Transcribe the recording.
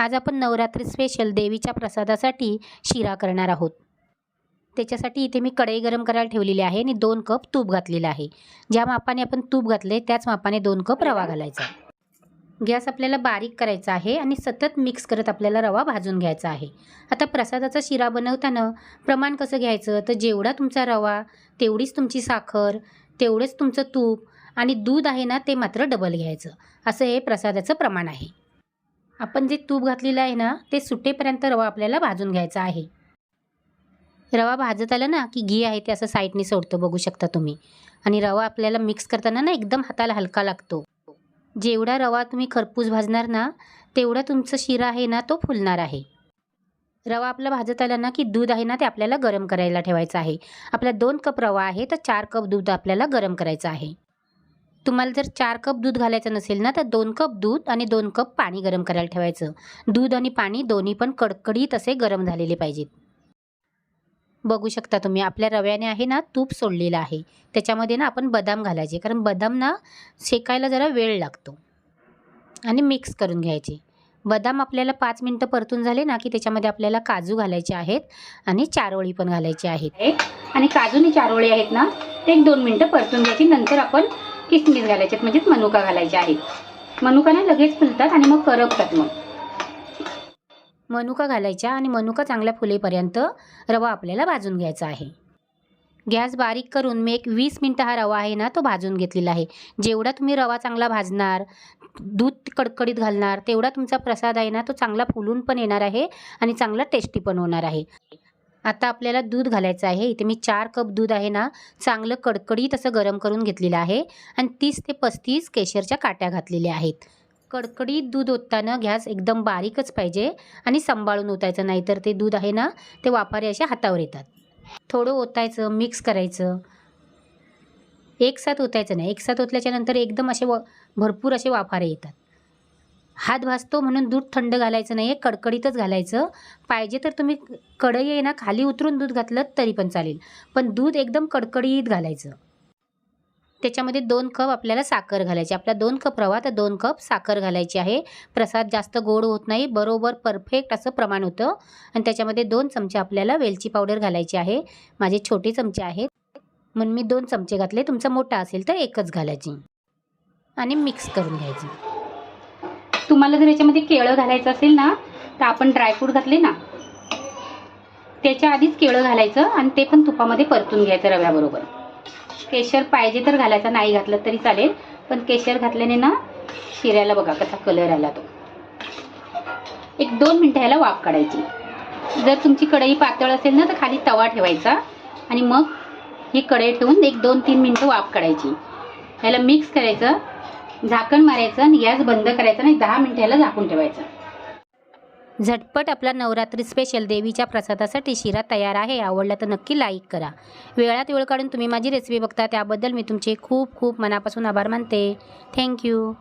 आज आपण नवरात्री स्पेशल देवीच्या प्रसादासाठी शिरा करणार आहोत. त्याच्यासाठी इथे मी कढई गरम करायला ठेवलेली आहे आणि दोन कप तूप घातलेलं आहे. ज्या मापाने आपण तूप घातले त्याच मापाने दोन कप रवा घालायचा गॅस आपल्याला बारीक करायचा आहे आणि सतत मिक्स करत आपल्याला रवा भाजून घ्यायचा आहे. आता प्रसादाचा शिरा बनवताना प्रमाण कसं घ्यायचं? तर जेवढा तुमचा रवा तेवढीच तुमची साखर तेवढंच तुमचं तूप आणि दूध आहे ना ते मात्र डबल घ्यायचं. असं हे प्रसादाचं प्रमाण आहे. आपण जे तूप घातलेलं आहे ना ते सुटेपर्यंत रवा आपल्याला भाजून घ्यायचा आहे. रवा भाजत आला ना की घी आहे ते असं साईडने सोडतो बघू शकता तुम्ही. आणि रवा आपल्याला मिक्स करताना ना एकदम हाताला हलका लागतो. जेवढा रवा तुम्ही खरपूस भाजणार ना तेवढा तुमचं शिरा आहे ना तो फुलणार आहे. रवा आपला भाजत आला ना की दूध आहे ना ते आपल्याला गरम करायला ठेवायचं आहे. आपला दोन कप रवा आहे तर चार कप दूध आपल्याला गरम करायचं आहे. तुम्हाला जर चार कप दूध घालायचं नसेल ना तर दोन कप दूध आणि दोन कप पाणी गरम करायला ठेवायचं. दूध आणि पाणी दोन्ही पण कडकडीत असे गरम झालेले पाहिजेत. बघू शकता तुम्ही आपल्या रव्याने आहे ना तूप सोडलेलं आहे. त्याच्यामध्ये ना आपण बदाम घालायचे कारण बदाम ना शेकायला जरा वेळ लागतो. आणि मिक्स करून घ्यायचे. बदाम आपल्याला पाच मिनटं परतून झाले ना की त्याच्यामध्ये आपल्याला काजू घालायचे आहेत आणि चारोळी पण घालायची आहेत. आणि काजूनी चारोळी आहेत ना ते एक दोन मिनटं परतून घ्यायची. नंतर आपण किसमिस घालायचे म्हणजेच मनुका घालायचे आहेत. मनुका ना लगेच फुलतात आणि मग करपतात मग. मनुका घालायच्या आणि मनुका चांगल्या फुलेपर्यंत रवा आपल्याला भाजून घ्यायचा आहे. गॅस बारीक करून मी एक वीस मिनटं हा रवा आहे ना तो भाजून घेतलेला आहे. जेवढा तुम्ही रवा चांगला भाजणार दूध कडकडीत घालणार तेवढा तुमचा प्रसाद आहे ना तो चांगला फुलून पण येणार आहे आणि चांगला टेस्टी पण होणार आहे. आता आपल्याला दूध घालायचं आहे. इथे मी चार कप दूध आहे ना चांगलं कडकडीत असं गरम करून घेतलेलं आहे आणि तीस ते पस्तीस केशरच्या काट्या घातलेल्या आहेत. कडकडीत दूध ओतताना गॅस एकदम बारीकच पाहिजे आणि सांभाळून ओतायचं नाहीतर ते दूध आहे ना ते वापारे अशा हातावर येतात. थोडं ओतायचं मिक्स करायचं. एकसाथ ओतायचं नाही. एकसाथ ओतल्याच्यानंतर एकदम असे व भरपूर असे वाफारे येतात. हात भाजतो म्हणून दूध थंड घालायचं नाही आहे कडकडीतच घालायचं. पाहिजे तर तुम्ही कढई आहे ना खाली उतरून दूध घातलं तरी पण चालेल. पण दूध एकदम कडकडीत घालायचं. त्याच्यामध्ये दोन कप आपल्याला साखर घालायची. आपला दोन कप रवा तर दोन कप साखर घालायची आहे. प्रसाद जास्त गोड होत नाही बरोबर परफेक्ट असं प्रमाण होतं. आणि त्याच्यामध्ये दोन चमचे आपल्याला वेलची पावडर घालायची आहे. माझे छोटे चमचे आहेत. म्हणून मी दोन चमचे घातले. तुमचा मोठा असेल तर एकच घालायची. आणि मिक्स करून घ्यायची. तुम्हाला जर याच्यामध्ये केळं घालायचं असेल ना तर आपण ड्रायफ्रूट घातले ना त्याच्या आधीच केळं घालायचं आणि ते पण तुपामध्ये परतून घ्यायचं रव्याबरोबर. केशर पाहिजे तर घालायचा नाही घातलं तरी चालेल पण केशर घातल्याने ना शिऱ्याला बघा कसा कलर आला तो. एक दोन मिनटं ह्याला वाफ काढायची. जर तुमची कढई पातळ असेल ना तर खाली तवा ठेवायचा आणि मग ही कढई ठेवून एक दोन तीन मिनटं वाफ काढायची. ह्याला मिक्स करायचं. झाकण मारायचं आणि गॅस बंद करायचा आणि दहा मिनिटाला झाकून ठेवायचं. झटपट आपला नवरात्री स्पेशल देवीच्या प्रसादासाठी शिरा तयार आहे. आवडला तर नक्की लाईक करा. वेळात वेळ काढून तुम्ही माझी रेसिपी बघता त्याबद्दल मी तुमचे खूप खूप मनापासून आभार मानते. थँक्यू